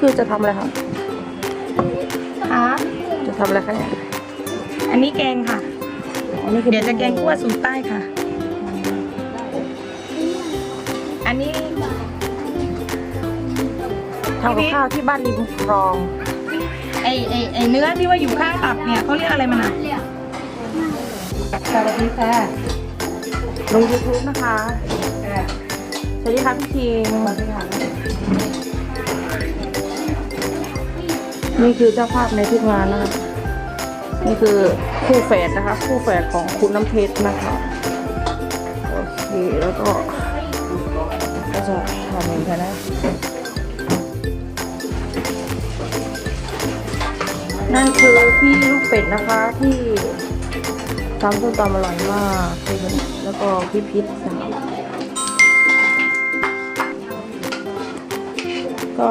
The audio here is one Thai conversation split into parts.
คือจะทำอะไรคะค่ะจะทำอะไรคะเนี่ยอันนี้แกงค่ะ อันนี้คือเดี๋ยวจะแกงคั่วสูตรใต้ค่ะ อันนี้ทำกับข้าวที่บ้านริมคลอง ไอไอไอเนื้อที่ว่าอยู่ข้างตับเนี่ยเขาเรียกอะไรมันอะสวัสดีค่ะลง YouTube นะคะสวัสดีค่ะพี่คิง นี่คือเจ้าภาพในทุกงานนะคะนี่คือคู่แฝดนะคะ คู่แฝดของคุณน้ำเพชรนะคะโอเคแล้วก็ก็จะทำเองค่ะนะนั่นคือพี่ลูกเป็ดนะคะที่ทำส้มตำอร่อยมากคือแล้วก็พี่พิษนะคะก็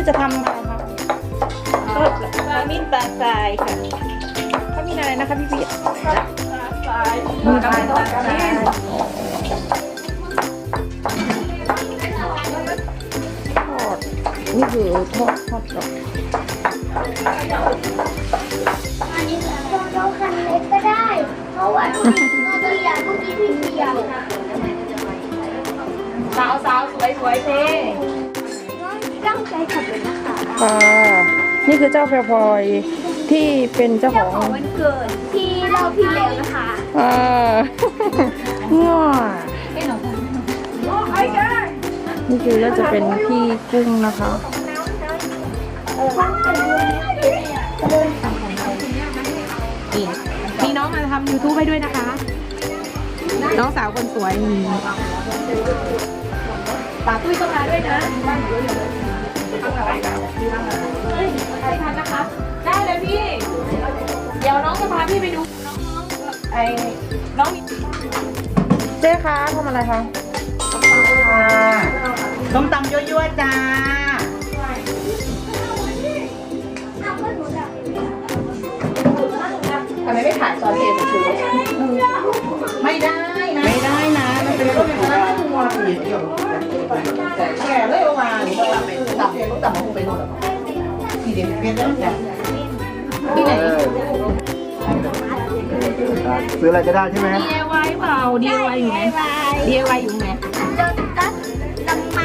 คะปลามิ้นปลาทรายค่ะเขามีอะไรนะคะพี่พิษมีปลาทรายทอดนี่คือทอดทอดกรอบอันนี้เราคันเล็กก็ได้ เพราะว่าตัวใหญ่เมื่อกี้พี่เดียวสาวสาวสวยสวยเท่ ตั้งใจขับเลยนะคะค่ะนี่คือเจ้าแพรพลอยที่เป็นเจ้าขเจ้าองของวันเกิดที่เราพี่แล้วนะคะอ่า ง่อนี่คือก็จะเป็นพี่กุ้งนะคะนี่มีน้องมาทำ YouTube ให้ด้วยนะคะ น้องสาวคนสวยนี่ป่าตุ้ยก็มาด้วยนะ ใครทันนะคะ ได้เลยพี่ เดี๋ยวน้องจะพาพี่ไปดู น้องๆไอ้น้องมีเจ๊คะทำอะไรคะส้มตำยั่วๆจ้า ทำไมไม่ถ่ายตอนเรียนคือไม่ได้นะ ไม่ได้นะ มันเป็นรูปเป็นรูปทัวร์สีเดียวแก่เลย ตับต้องตับมาไปนู่นหรอสีเดียวเป็นแล้วจ้ะที่ไหนซื้ออะไรก็ได้ใช่ไหม DIY เปล่า DIY อยู่ไหม DIY อยู่ไหมจนตัดทำไม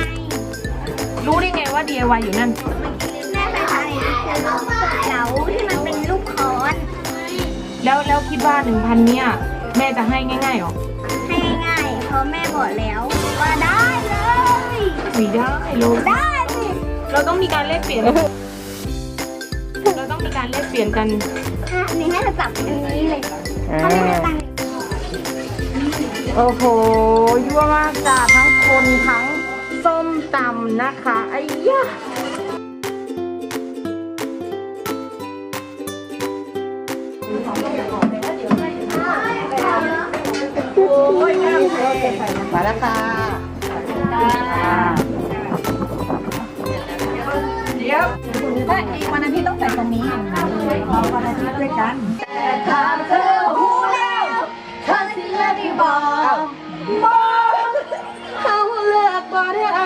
รู้ได้ไงว่า DIY อยู่นั่นแม่ไปทำเป็นลูกเหลาที่มันเป็นลูกคอนแล้วแล้วคิดว่าหนึ่งพันเนี่ยแม่จะให้ง่ายๆหรอ ให้ง่ายๆเพราะแม่บอกแล้วว่าได้เลย ไม่ได้เราได้สิ เราต้องมีการแลกเปลี่ยน เราต้องมีการแลกเปลี่ยนกันอะนี่ให้เราจับอันนี้เลยอ่าถ้าไม่ได้ตังค์โอ้โหยั่วมากจ้าทั้งคนทั้งส้มตำนะคะไอ้ยะมาแล้วค่ะเด้วยกันถ้าเธอหูแล้วเธอสิเลือกที่บอกบอกเขาเลือกบ่ได้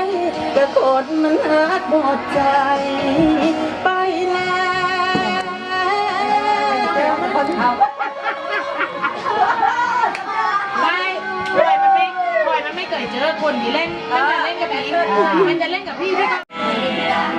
ก็คนมันหักหมดใจ ไปแล้วคนทำไม่ปล่อยมันไม่ปล่อยมันไม่เกิดเจอคนที่เล่น มันจะเล่นกับพี่มันจะเล่นกับพี่ด้วยกัน